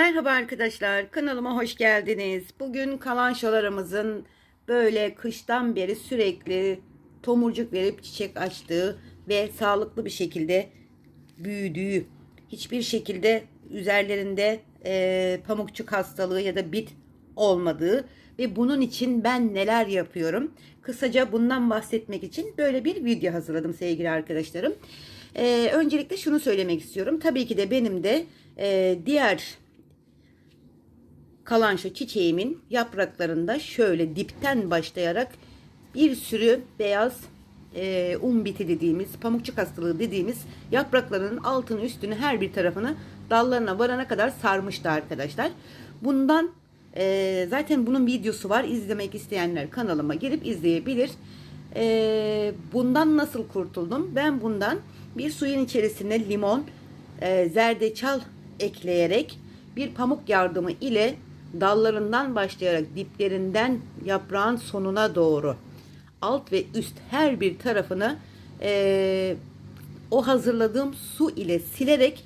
Merhaba arkadaşlar, kanalıma hoş geldiniz. Bugün kalançolarımızın böyle kıştan beri sürekli tomurcuk verip çiçek açtığı ve sağlıklı bir şekilde büyüdüğü, hiçbir şekilde üzerlerinde e, pamukçuk hastalığı ya da bit olmadığı ve bunun için ben neler yapıyorum? Kısaca bundan bahsetmek için böyle bir video hazırladım sevgili arkadaşlarım. E, öncelikle şunu söylemek istiyorum. Tabii ki de benim de e, diğer kalan şu çiçeğimin yapraklarında şöyle dipten başlayarak bir sürü beyaz e, un biti dediğimiz pamukçuk hastalığı dediğimiz yapraklarının altını üstünü her bir tarafını dallarına varana kadar sarmıştı arkadaşlar. Bundan e, zaten bunun videosu var. İzlemek isteyenler kanalıma girip izleyebilir. E, bundan nasıl kurtuldum? Ben bundan bir suyun içerisine limon, e, zerdeçal ekleyerek bir pamuk yardımı ile dallarından başlayarak diplerinden yaprağın sonuna doğru alt ve üst her bir tarafını e, o hazırladığım su ile silerek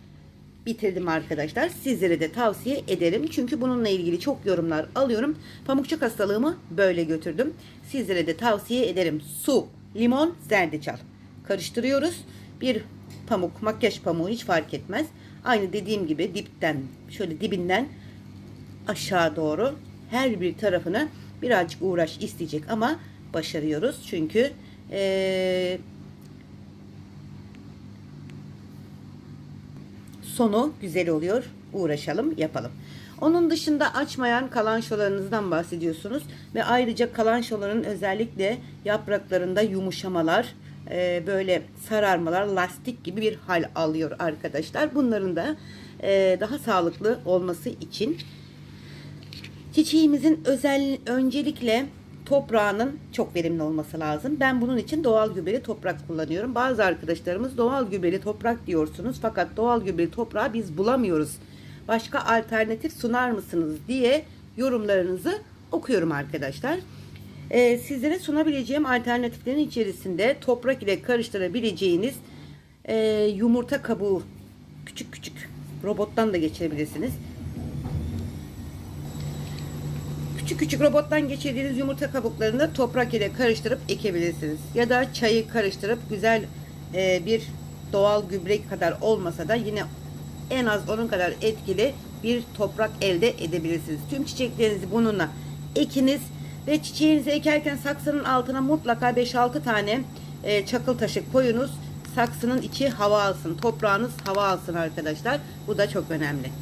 bitirdim arkadaşlar. Sizlere de tavsiye ederim. Çünkü bununla ilgili çok yorumlar alıyorum. Pamukçuk hastalığımı böyle götürdüm. Sizlere de tavsiye ederim. Su, limon, zerdeçal. Karıştırıyoruz. Bir pamuk, makyaj pamuğu hiç fark etmez. Aynı dediğim gibi dipten, şöyle dibinden aşağı doğru her bir tarafını birazcık uğraş isteyecek ama başarıyoruz. Çünkü eee sonu güzel oluyor. Uğraşalım, yapalım. Onun dışında açmayan kalançolarınızdan bahsediyorsunuz ve ayrıca kalançoların özellikle yapraklarında yumuşamalar, e, böyle sararmalar, lastik gibi bir hal alıyor arkadaşlar. Bunların da e, daha sağlıklı olması için çiçeğimizin özel öncelikle toprağının çok verimli olması lazım. Ben bunun için doğal gübreli toprak kullanıyorum. Bazı arkadaşlarımız doğal gübreli toprak diyorsunuz fakat doğal gübreli toprağı biz bulamıyoruz. Başka alternatif sunar mısınız diye yorumlarınızı okuyorum arkadaşlar. Ee, sizlere sunabileceğim alternatiflerin içerisinde toprak ile karıştırabileceğiniz e, yumurta kabuğu küçük küçük robottan da geçirebilirsiniz. Küçük küçük robottan geçirdiğiniz yumurta kabuklarını toprak ile karıştırıp ekebilirsiniz. Ya da çayı karıştırıp güzel e, bir doğal gübre kadar olmasa da yine en az onun kadar etkili bir toprak elde edebilirsiniz. Tüm çiçeklerinizi bununla ekiniz ve çiçeğinizi ekerken saksının altına mutlaka 5-6 tane e, çakıl taşı koyunuz. Saksının içi hava alsın, toprağınız hava alsın arkadaşlar. Bu da çok önemli.